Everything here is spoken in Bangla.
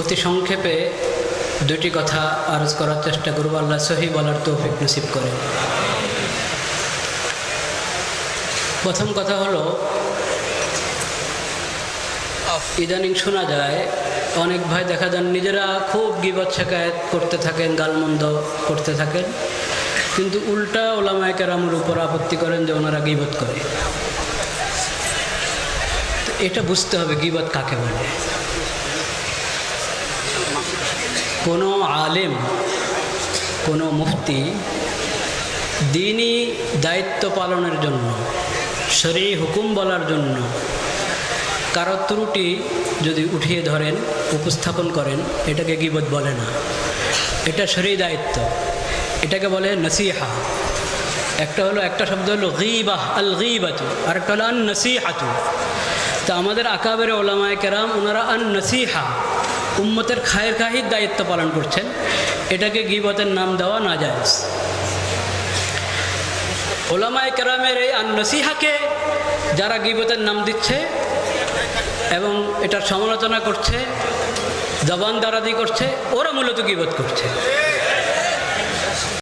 অতি সংক্ষেপে দুটি কথা আরজ করার চেষ্টা করব। আল্লাহ সহি বলার তৌফিক নসিব করে প্রথম কথা হলো, ইদানিং শোনা যায়, অনেক ভাই দেখা যান নিজেরা খুব গিবত শেখায়ত করতে থাকেন, গালমন্দ করতে থাকেন। কিন্তু উল্টা ওলামায় কেরামের উপর আপত্তি করেন যে ওনারা গিবত করে। এটা বুঝতে হবে গিবত কাকে বলে। কোনো আলেম, কোনো মুফতি দিনই দায়িত্ব পালনের জন্য শরী হুকুম বলার জন্য কারও ত্রুটি যদি উঠিয়ে ধরেন, উপস্থাপন করেন, এটাকে গিবত বলে না। এটা শরী দায়িত্ব। এটাকে বলে নসিহা। একটা হলো, একটা শব্দ হলো গিবাহ আল গিবাতু, আর একটা হলো আন নসিহাতু। তা আমাদের আকাবের ওলামায় কেরাম, ওনারা আন নসিহা উম্মতের খায়ের খাহির দায়িত্ব পালন করছেন। এটাকে গিবতের নাম দেওয়া না যায় ওলামায় কেরামের এই আন্নসিহাকে যারা গিবতের নাম দিচ্ছে এবং এটার সমালোচনা করছে জবান দারাদি করছে, ওরা মূলত গিবত করছে।